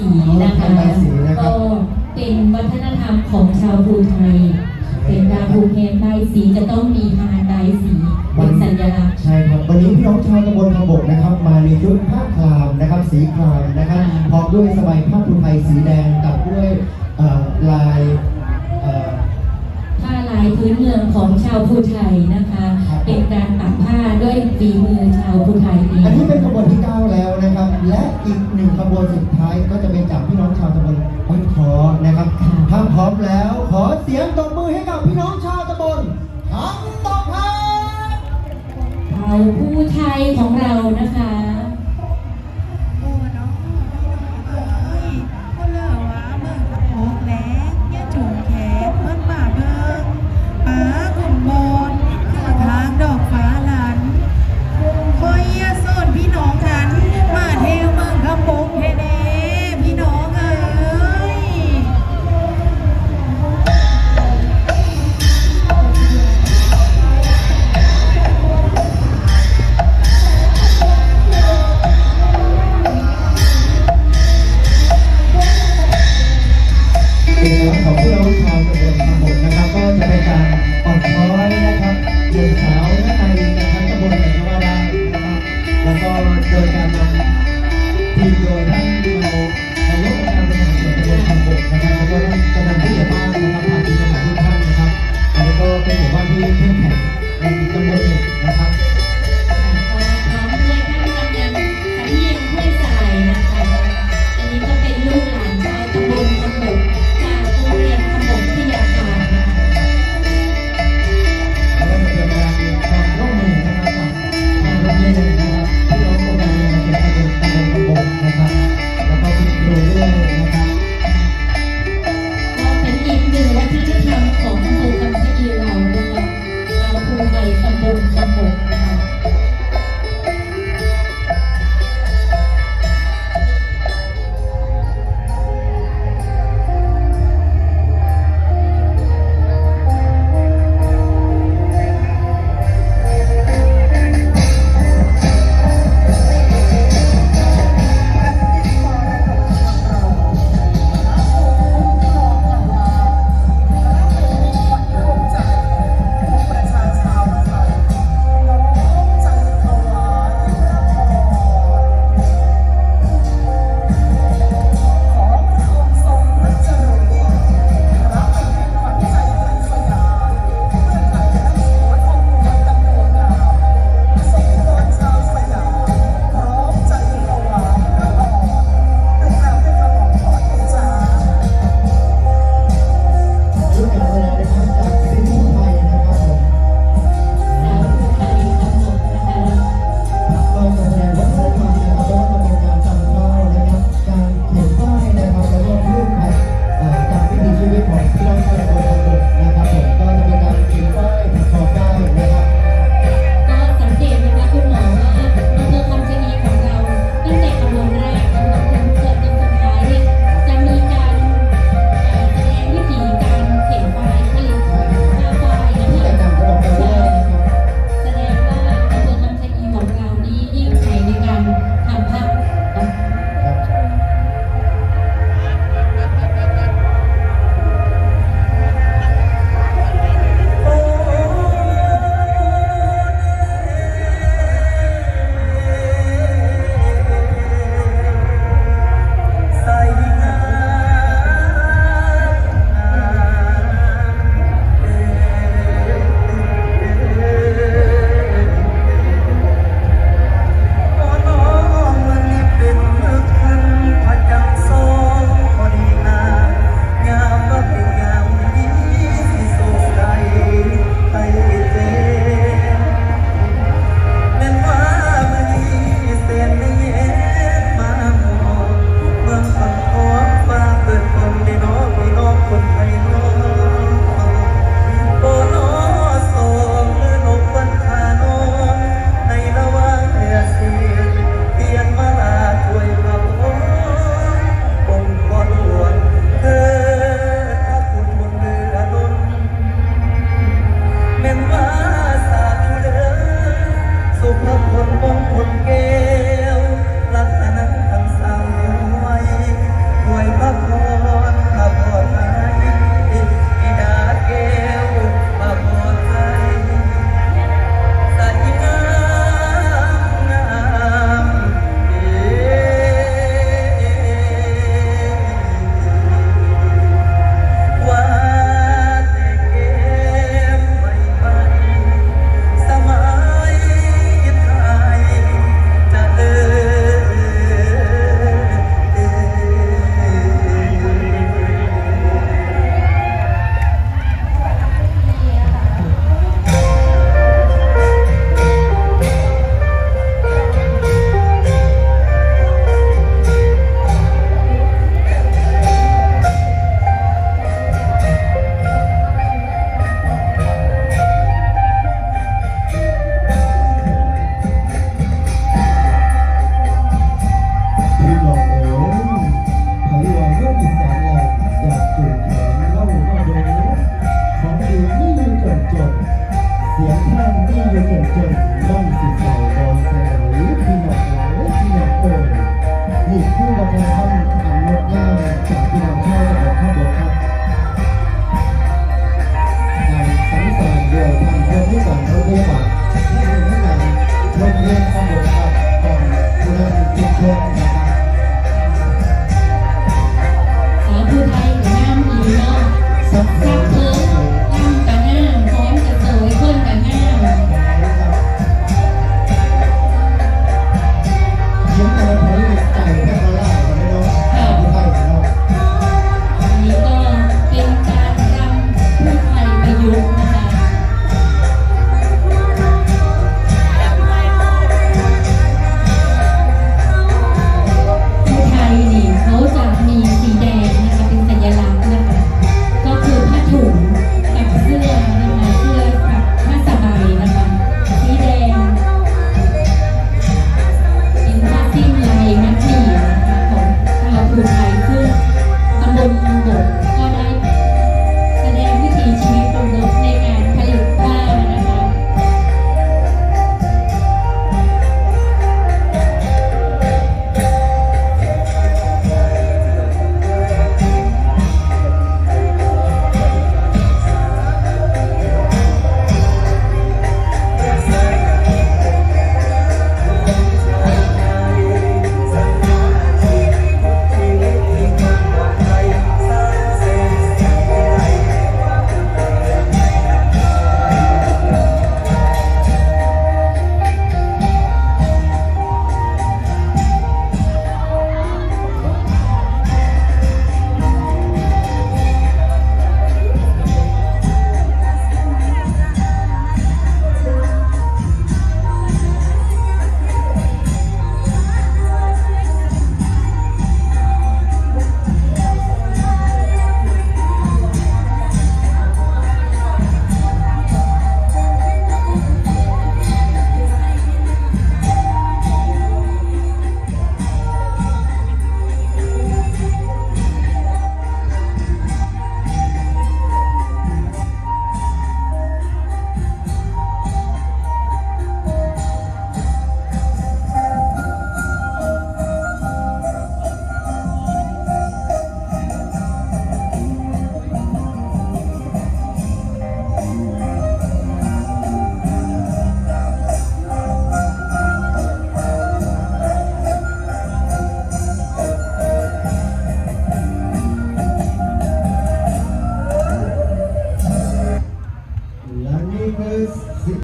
สีนะคะใบสีนะครับก็เป็นวัฒนธรรมของชาวภูไทย เป็นดาวภูเก็ตใบสีจะต้องมีพานใบสีเป็นสัญลักษณ์ใช่ครับวันนี้พี่น้องชาวตำบลขบกนะครับ มาในชุดผ้าคลามนะครับสีคลามนะครับพร้อมด้วยสบายผ้าภูไทยสีแดงกับด้วยเอ่อลายเอ่อผ้าลายพื้นเมืองของชาวภูไทยนะคะครับเป็นการปักผ้า ด้วยฝีมือชาวภูไทยเองอันนี้เป็นขบวนที่ 9 แล้วนะครับ และอีกหนึ่งขบวนสุดท้ายก็จะเป็นจากพี่น้องชาวตำบลบ้านคอนะครับถ้าพร้อมแล้วขอเสียงตบมือให้กับพี่น้องชาวตำบลทั้งตบครับเผ่าภูไทยของเรานะคะ